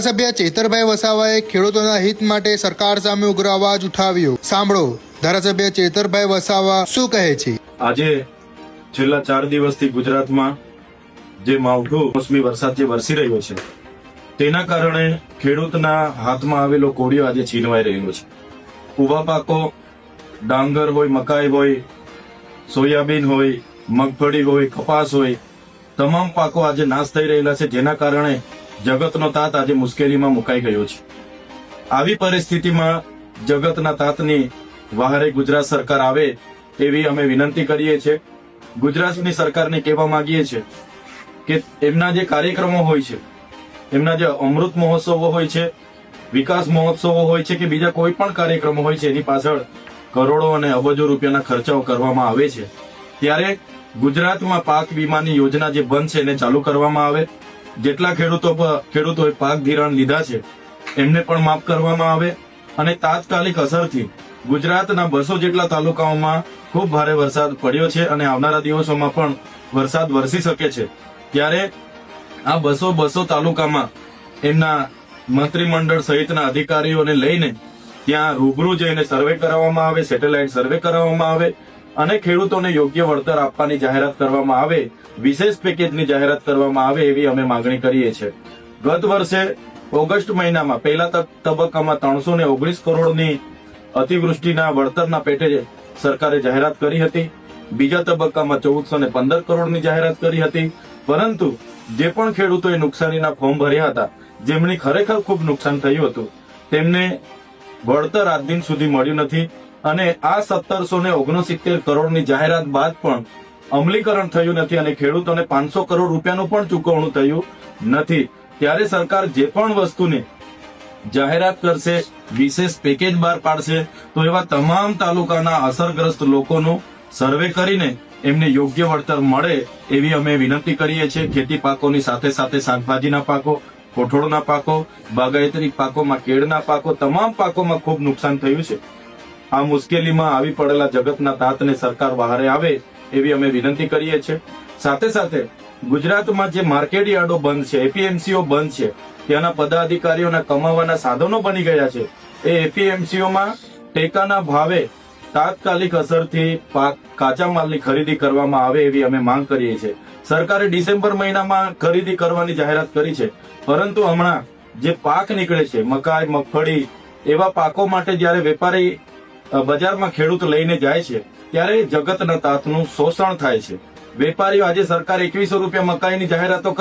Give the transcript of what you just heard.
ધારાસભ્ય ચેતરભાઈ વસાવાએ ખેડૂતોના હિત માટે સરકાર સામે ઉગ્ર અવાજ ઉઠાવ્યો. સાંભળો. ધારાસભ્ય ચેતરભાઈ વસાવા શું કહે છે? આજે છેલ્લા ચાર દિવસથી ગુજરાતમાં જે માવઠો મોસમી વરસાદ જે વરસી રહ્યો છે, તેના કારણે ખેડૂતના હાથમાં આવેલો કોળિયો આજે છીનવાઈ રહેલો છે. ઊભા પાકો ડાંગર હોય, મકાઈ હોય, સોયાબીન હોય, મગફળી હોય, કપાસ હોય, તમામ પાકો આજે નાશ થઈ રહેલા છે. જેના કારણે જગતનો તાત આજે મુશ્કેલીમાં મુકાઈ ગયો છે. આવી પરિસ્થિતિમાં જગતના તાતની વહારે ગુજરાત સરકાર આવે એવી અમે વિનંતી કરીએ છીએ. ગુજરાતની સરકારને કહેવા માંગીએ છીએ કે એમના જે કાર્યક્રમો હોય છે, એમના જે અમૃત મહોત્સવો હોય છે, વિકાસ મહોત્સવો હોય છે કે બીજા કોઈ પણ કાર્યક્રમો હોય છે, એની પાછળ કરોડો અને અબજો રૂપિયાના ખર્ચાઓ કરવામાં આવે છે. ત્યારે ગુજરાતમાં પાક વીમાની યોજના જે બંધ છે એને ચાલુ કરવામાં આવે. જેટલા ખેડૂતો ખેડૂતોએ પાક ધિરાણ લીધા છે, એમને પણ માફ કરવામાં આવે અને તાત્કાલિક અસરથી ગુજરાતના બસો જેટલા તાલુકાઓમાં ખૂબ ભારે વરસાદ પડ્યો છે અને આવનારા દિવસોમાં પણ વરસાદ વરસી શકે છે. ત્યારે આ બસો બસો તાલુકામાં એમના મંત્રીમંડળ સહિતના અધિકારીઓને લઈને ત્યાં રૂબરૂ જઈને સર્વે કરાવવામાં આવે, સેટેલાઇટ સર્વે કરાવવામાં આવે અને ખેડૂતોને યોગ્ય વળતર આપવાની જાહેરાત કરવામાં આવે, વિશેષ પેકેજની જાહેરાત કરવામાં આવે એવી અમે માંગણી કરીએ છીએ. ગત વર્ષે ઓગસ્ટ મહિનામાં પહેલા તબક્કામાં ત્રણસો ને ઓગણીસ કરોડની અતિવૃષ્ટિના વળતરના પેટે સરકારે જાહેરાત કરી હતી. બીજા તબક્કામાં ચૌદસો ને પંદર કરોડની જાહેરાત કરી હતી. પરંતુ જે પણ ખેડૂતોએ નુકસાનીના ફોર્મ ભર્યા હતા જેમણે ખરેખર ખૂબ નુકસાન થયું હતું, તેમને વળતર આજ દિન સુધી મળ્યું નથી. અને આ સત્તરસો ને ઓગણસિત્તેર કરોડની જાહેરાત બાદ પણ અમલીકરણ થયું નથી અને ખેડૂતોને પાંચસો કરોડ રૂપિયાનું પણ ચૂકવણું થયું નથી. ત્યારે સરકાર જે પણ વસ્તુની જાહેરાત કરશે, વિશેષ પેકેજ બહાર પાડશે, તો એવા તમામ તાલુકાના અસરગ્રસ્ત લોકોનું સર્વે કરીને એમને યોગ્ય વળતર મળે એવી અમે વિનંતી કરીએ છીએ. ખેતી પાકોની સાથે સાથે શાકભાજીના પાકો, કોઠોળના પાકો, બાગાયતરી પાકોમાં કેળના પાકો, તમામ પાકોમાં ખૂબ નુકસાન થયું છે. આ મુશ્કેલીમાં આવી પડેલા જગતના તાતને સરકાર બહારે આવે એવી અમે વિનંતી કરીએ છીએ. સાથે સાથે ગુજરાતમાં જે માર્કેટ યાર્ડો બંધ છે, એપીએમસીઓ બંધ છે, ત્યાંના પદાધિકારીઓના કમાવાના સાધનો બની ગયા છે. એ એપીએમસીઓમાં ટેકાના ભાવે તાત્કાલિક અસરથી પાક કાચા માલની ખરીદી કરવામાં આવે એવી અમે માંગ કરીએ છીએ. સરકારે ડિસેમ્બર મહિનામાં ખરીદી કરવાની જાહેરાત કરી છે. પરંતુ હમણાં જે પાક નીકળે છે, મકાઈ, મગફળી એવા પાકો માટે જ્યારે વેપારી બજારમાં ખેડૂત લઈને જાય છે, ત્યારે જગતના તાતનું શોષણ થાય છે. વેપારીઓ આજે સરકાર એકવીસો રૂપિયા મકાઈની જાહેરાતો